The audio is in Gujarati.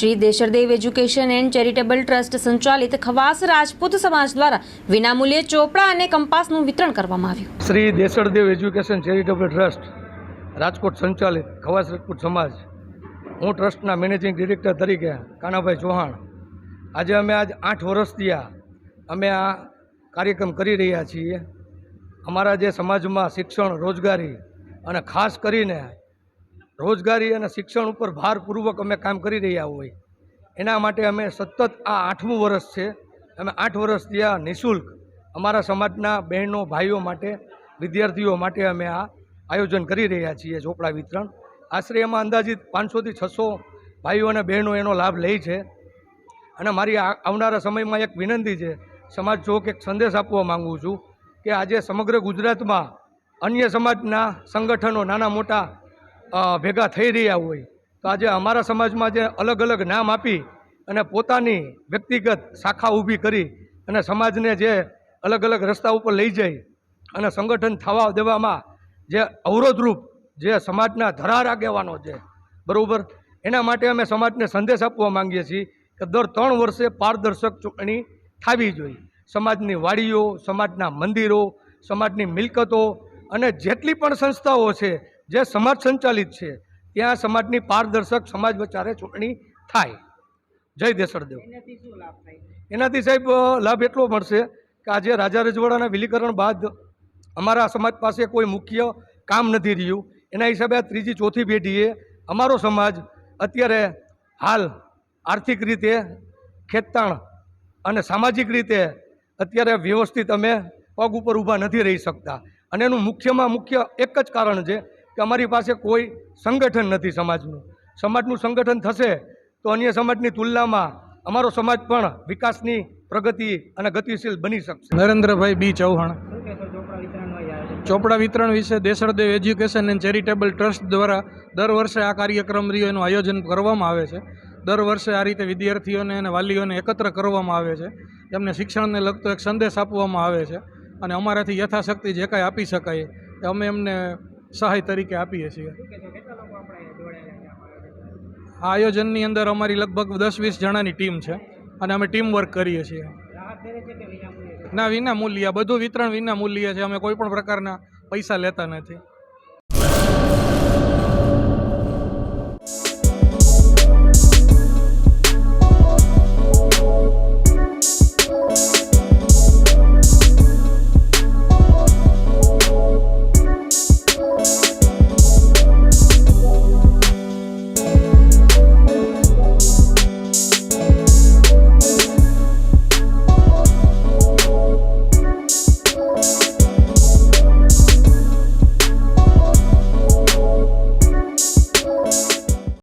Shri Desardev education and charitable trust સંચાલિત ખવાસ રાજપૂત સમાજ દ્વારા વિનામૂલ્યે ચોપડા અને કંપાસનું વિતરણ કરવામાં આવ્યું. Shri Desardev education charitable trust Rajkot સંચાલિત ખવાસ રાજપૂત સમાજ. હું ટ્રસ્ટના મેનેજિંગ ડિરેક્ટર તરીકે કાનાભાઈ ચૌહાણ. આજે અમે આજ આઠ વર્ષ થયા અમે આ કાર્યક્રમ કરી રહ્યા છીએ. અમારા જે સમાજમાં શિક્ષણ, રોજગારી અને ખાસ કરીને રોજગારી અને શિક્ષણ ઉપર ભારપૂર્વક અમે કામ કરી રહ્યા હોય. એના માટે અમે સતત આ આઠમું વર્ષ છે. અમે આઠ વર્ષ આ નિઃશુલ્ક. અમારા સમાજના બહેનો, ભાઈઓ માટે, વિદ્યાર્થીઓ માટે અમે આ આયોજન કરી રહ્યા છીએ, ઝોપડા વિતરણ. આશરે એમાં અંદાજિત પાંચસોથી છસો ભાઈઓ અને બહેનો એનો લાભ લે છે. અને મારી આવનારા સમયમાં એક વિનંતી છે, સમાજ જોક એક સંદેશ આપવા માગું છું કે આજે સમગ્ર ગુજરાતમાં અન્ય સમાજના સંગઠનો, નાના મોટા ભેગા થઈ રહ્યા હોય. તો આજે અમારા સમાજમાં જે અલગ અલગ નામ આપી અને પોતાની વ્યક્તિગત શાખા ઊભી કરી અને સમાજને જે અલગ અલગ રસ્તા ઉપર લઈ જઈ અને સંગઠન થવા દેવામાં જે અવરોધરૂપ જે સમાજના ધરાર આગેવાનો છે, બરાબર? એના માટે અમે સમાજને સંદેશ આપવા માંગીએ છીએ કે દર ત્રણ વર્ષે પારદર્શક ચૂંટણી થવી જોઈએ. સમાજની વાડીઓ, સમાજના મંદિરો, સમાજની મિલકતો અને જેટલી પણ સંસ્થાઓ છે જે સમાજ સંચાલિત છે ત્યાં સમાજની પારદર્શક સમાજ વચારે ચૂંટણી થાય. જય દેસરદેવ એનાથી સાહેબ લાભ એટલો મળશે કે આજે રાજા રજવાડાના વિલીકરણ બાદ અમારા સમાજ પાસે કોઈ મુખ્ય કામ નથી રહ્યું. એના હિસાબે આ ત્રીજી ચોથી પેઢીએ અમારો સમાજ અત્યારે હાલ આર્થિક રીતે ખેતતાણ અને સામાજિક રીતે અત્યારે વ્યવસ્થિત અમે પગ ઉપર ઊભા નથી રહી શકતા. અને એનું મુખ્યમાં મુખ્ય એક જ કારણ છે કે અમારી પાસે કોઈ સંગઠન નથી સમાજનું. સમાજનું સંગઠન થશે તો અન્ય સમાજની તુલનામાં અમારો સમાજ પણ વિકાસની પ્રગતિ અને ગતિશીલ બની શકશે. નરેન્દ્રભાઈ બી ચૌહાણ. ચોપડા વિતરણ વિશે Desardev education and charitable trust દ્વારા દર વર્ષે આ કાર્યક્રમ રહ્યો એનું આયોજન કરવામાં આવે છે. દર વર્ષે આ રીતે વિદ્યાર્થીઓને અને વાલીઓને એકત્ર કરવામાં આવે છે. એમને શિક્ષણને લગતો એક સંદેશ આપવામાં આવે છે. અને અમારાથી યથાશક્તિ જે કાંઈ આપી શકાય એ અમે એમને સહાય તરીકે આપીએ છીએ. આ આયોજનની અંદર અમારી લગભગ દસ વીસ જણાની ટીમ છે અને અમે ટીમ વર્ક કરીએ છીએ. ના, વિના મૂલ્ય, બધું વિતરણ વિના મૂલ્ય છે. અમે કોઈ પણ પ્રકારના પૈસા લેતા નથી.